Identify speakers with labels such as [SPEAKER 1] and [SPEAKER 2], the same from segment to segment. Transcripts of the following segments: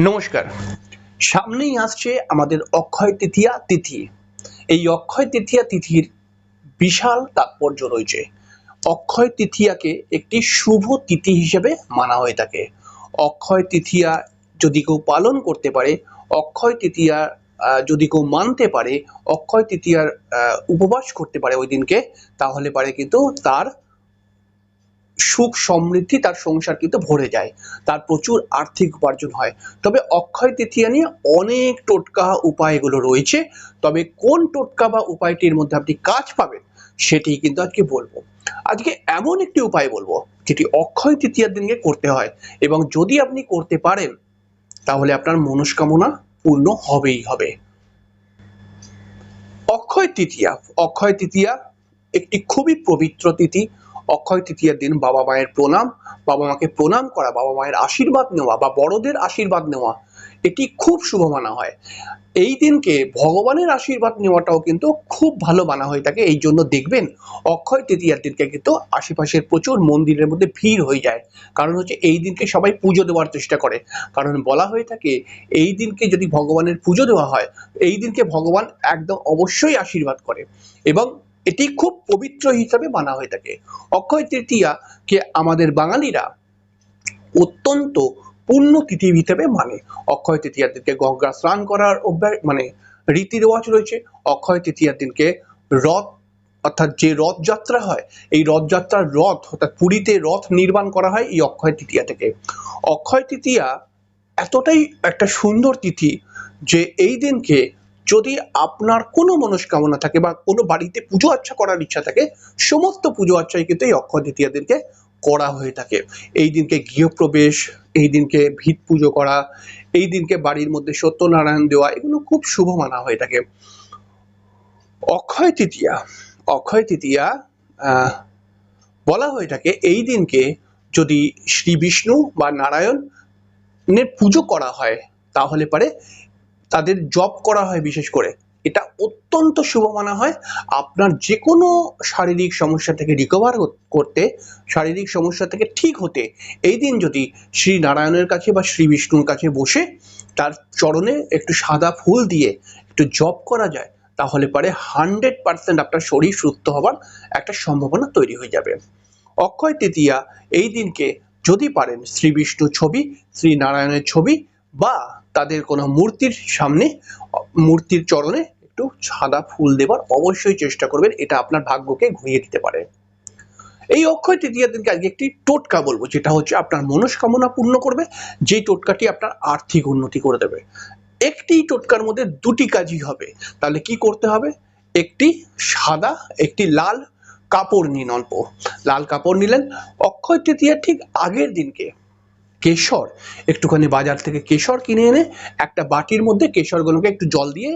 [SPEAKER 1] নমস্কার। সামনেই আসছে আমাদের অক্ষয় তৃতীয়া তিথি। এই অক্ষয় তৃতীয়া তিথির বিশাল তাৎপর্য রয়েছে। অক্ষয় তৃতীয়াকে একটি শুভ তিথি হিসেবে মানা হয়ে থাকে। অক্ষয় তৃতীয়া যদি কেউ পালন করতে পারে, অক্ষয় তৃতীয়া যদি কেউ মানতে পারে, অক্ষয় তৃতীয়ার উপবাস করতে পারে ওই দিনকে, তাহলে পারে কিন্তু তার সুখ সমৃদ্ধি তার সংসার কিন্তু ভরে যায়। তার প্রচুর আর্থিক উপার্জন হয়। তবে অক্ষয় তৃতীয়া নিয়ে অনেক টোটকা উপায়গুলো রয়েছে। তবে কোন টোটকা বা উপায়টির মধ্যে আপনি কাজ পাবেন সেটি কিন্তু আজকে বলব। আজকে এমন একটি উপায় বলব, যেটি অক্ষয় তৃতীয়ার দিনকে করতে হয় এবং যদি আপনি করতে পারেন, তাহলে আপনার মনস্কামনা পূর্ণ হবেই হবে। অক্ষয় তৃতীয়া অক্ষয় তৃতীয়া একটি খুবই পবিত্র তিথি। অক্ষয় তৃতীয়ার দিন বাবা মায়ের প্রণাম, বাবা মাকে প্রণাম করা, বাবা মায়ের আশীর্বাদ নেওয়া বা বড়দের আশীর্বাদ নেওয়া, এটি খুব শুভ মানা হয়। এই দিনকে ভগবানের আশীর্বাদ নেওয়াটাও কিন্তু খুব ভালো মানা হয়ে থাকে এই জন্য দেখবেন অক্ষয় তৃতীয়ার দিনকে কিন্তু আশেপাশের প্রচুর মন্দিরের মধ্যে ভিড় হয়ে যায়। কারণ হচ্ছে এই দিনকে সবাই পুজো দেওয়ার চেষ্টা করে। কারণ বলা হয়ে থাকে, এই দিনকে যদি ভগবানের পুজো দেওয়া হয়, এই দিনকে ভগবান একদম অবশ্যই আশীর্বাদ করে। এবং এটি খুব পবিত্র হিসাবে মানা হয়ে থাকে। অক্ষয় তৃতীয়াকে আমাদের বাঙালিরা অত্যন্ত পূর্ণ তিথি হিসেবে মানে। অক্ষয় তৃতীয়ার দিনকে গঙ্গা স্নান করার অভ্যাস মানে রীতি রেওয়াজ রয়েছে। অক্ষয় তৃতীয়ার দিনকে রথ, অর্থাৎ যে রথযাত্রা হয়, এই রথযাত্রার রথ, অর্থাৎ পুরীতে রথ নির্মাণ করা হয় এই অক্ষয় তৃতীয়া থেকে। অক্ষয় তৃতীয়া এতটাই একটা সুন্দর তিথি যে এই দিনকে যদি আপনার কোনো মনস্কামনা থাকে বা কোনো বাড়িতে পুজো আচ্ছা করার ইচ্ছা থাকে, সমস্ত পুজো আচ্ছাই কিন্তু এই অক্ষয় তৃতীয়া দিনকে করা হয়ে থাকে। এই দিনকে গৃহপ্রবেশ, এই দিনকে ভিত পুজো করা, এই দিনকে বাড়ির মধ্যে সত্যনারায়ণ দেওয়া, এগুলো খুব শুভ মানা হয়ে থাকে। অক্ষয় তৃতীয়া অক্ষয় তৃতীয়া বলা হয়ে থাকে এই দিনকে যদি শ্রী বিষ্ণু বা নারায়ণ নারায়ণের পুজো করা হয়, তাহলে পারে তাদের জপ করা হয় বিশেষ করে। এটা অত্যন্ত শুভ মানা হয়। আপনার যে কোনো শারীরিক সমস্যা থেকে রিকভার করতে, শারীরিক সমস্যা থেকে ঠিক হতে, এই দিন যদি শ্রী নারায়ণের কাছে বা শ্রী বিষ্ণুর কাছে বসে তার চরণে একটু সাদা ফুল দিয়ে একটু জব করা যায়, তাহলে পারে হান্ড্রেড পার্সেন্ট আপনার শরীর সুস্থ হওয়ার একটা সম্ভাবনা তৈরি হয়ে যাবে। অক্ষয় তৃতীয়া, এই দিনকে যদি পারেন শ্রী বিষ্ণু ছবি, শ্রী নারায়ণের ছবি বা তাদের কোনো মূর্তির সামনে, মূর্তির চরণে একটু সাদা ফুল দেবার অবশ্যই চেষ্টা করবেন, এটা আপনার ভাগ্যকে ঘুরিয়ে দিতে পারে। এই অক্ষয় তৃতীয়ার দিনকে আজকে একটি টোটকা বলব, যেটা হচ্ছে আপনার মনস্কামনা পূর্ণ করবে, যে টোটকাটি আপনার আর্থিক উন্নতি করে দেবে। একটি টোটকার মধ্যে দুটি কাজই হবে, তাহলে কি করতে হবে? একটি সাদা, একটি লাল কাপড় নিন অল্প। লাল কাপড় নিলেন, অক্ষয় তৃতীয়ার ঠিক আগের দিনকে কেশর, একটুখানি বাজার থেকে কেশর কিনে এনে একটা বাটির মধ্যে কেশরগুলোকে একটু জল দিয়ে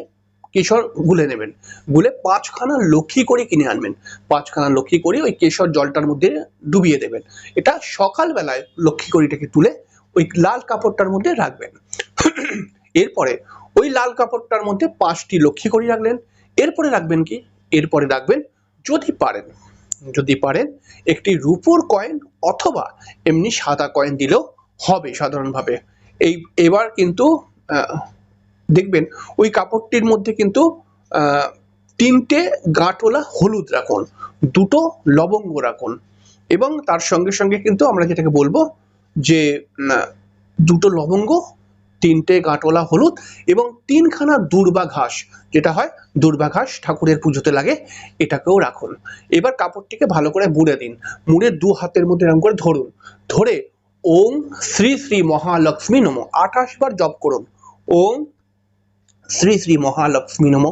[SPEAKER 1] কেশর গুলে নেবেন। গুলে পাঁচখানা লক্ষ্মী করে কিনে আনবেন। পাঁচখানা লক্ষ্মী করে ওই কেশর জলটার মধ্যে ডুবিয়ে দেবেন। এটা সকালবেলায় লক্ষ্মী কড়িটাকে তুলে ওই লাল কাপড়টার মধ্যে রাখবেন। এরপরে ওই লাল কাপড়টার মধ্যে পাঁচটি লক্ষ্মী করি রাখলেন। এরপরে রাখবেন কি? এরপরে রাখবেন যদি পারেন। যদি পারেন, একটি রূপোর কয়েন অথবা এমনি সাদা কয়েন দিলেও হবে সাধারণভাবে। এই, এবার কিন্তু দেখবেন ওই কাপড়টির মধ্যে কিন্তু তিনটে গাঁটওয়ালা হলুদ রাখুন, দুটো লবঙ্গ রাখুন এবং তার সঙ্গে সঙ্গে কিন্তু আমরা যেটাকে বলব যে দুটো লবঙ্গ, তিনটে গাঁটওয়ালা হলুদ এবং তিনখানা দুর্বা ঘাস যেটা হয় দুর্বা ঘাস ঠাকুরের পুজোতে লাগে, এটাকেও রাখুন। এবার কাপড়টিকে ভালো করে মুড়ে দিন। মুড়ে দু হাতের মধ্যে এরকম করে ধরুন। ধরে ওম শ্রী শ্রী মহালক্ষ্মী নম। আঠাশ বার জপ করুন। ওম শ্রী শ্রী মহালক্ষ্মী নম।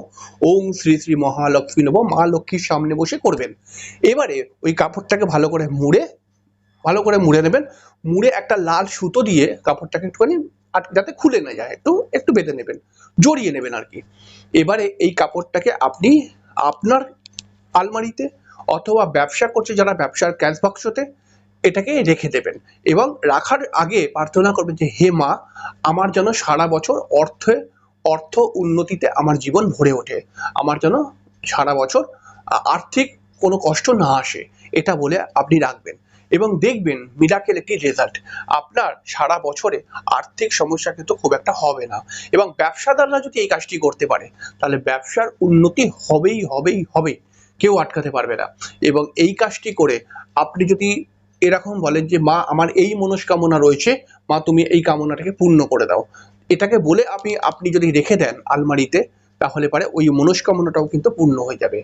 [SPEAKER 1] ওম শ্রী শ্রী মহালক্ষ্মী নম। মা লক্ষ্মীর সামনে বসে করবেন। এবারে ওই কাপড়টাকে ভালো করে মুড়ে, ভালো করে মুড়ে নেবেন। মুড়ে একটা লাল সুতো দিয়ে কাপড়টাকে একটুখানি যাতে খুলে না যায়। একটু একটু বেঁধে নেবেন। জড়িয়ে নেবেন আর কি। এবারে এই কাপড়টাকে আপনি আপনার আলমারিতে অথবা ব্যবসা করছে যারা ব্যবসার ক্যাশ বাক্সতে এটাকে রেখে দেবেন। এবং রাখার আগে প্রার্থনা করবেন যে, হে মা, আমার যেন সারা বছর অর্থে, অর্থ উন্নতিতে আমার জীবন ভরে ওঠে। আমার যেন সারা বছর আর্থিক কোনো কষ্ট না আসে। এটা বলে আপনি রাখবেন। এবং দেখবেন মিরাকেল একটি রেজাল্ট আপনার সারা বছরে আর্থিক সমস্যা কিন্তু খুব একটা হবে না। এবং ব্যবসাদাররা যদি এই কাজটি করতে পারে, তাহলে ব্যবসার উন্নতি হবেই হবেই হবে কেউ আটকাতে পারবে না। এবং এই কাজটি করে আপনি যদি এরকম বলেন যে, মা, আমার এই মনস্কামনা রয়েছে। মা, তুমি এই কামনাটাকে পূর্ণ করে দাও। এটাকে বলে আপনি আপনি যদি রেখে দেন আলমারিতে, তাহলে পারে ওই মনস্কামনাটাও কিন্তু পূর্ণ হয়ে যাবে।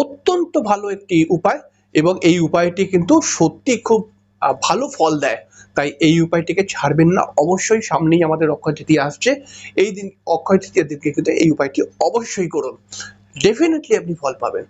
[SPEAKER 1] অত্যন্ত ভালো একটি উপায় এবং এই উপায়টি কিন্তু সত্যি খুব ভালো ফল দেয়। তাই এই উপায়টিকে ছাড়বেন না। অবশ্যই সামনেই আমাদের অক্ষয় তৃতীয়া আসছে। এই দিন, অক্ষয় তৃতীয়ার দিনকে কিন্তু এই উপায়টি অবশ্যই করুন। ডেফিনেটলি আপনি ফল পাবেন।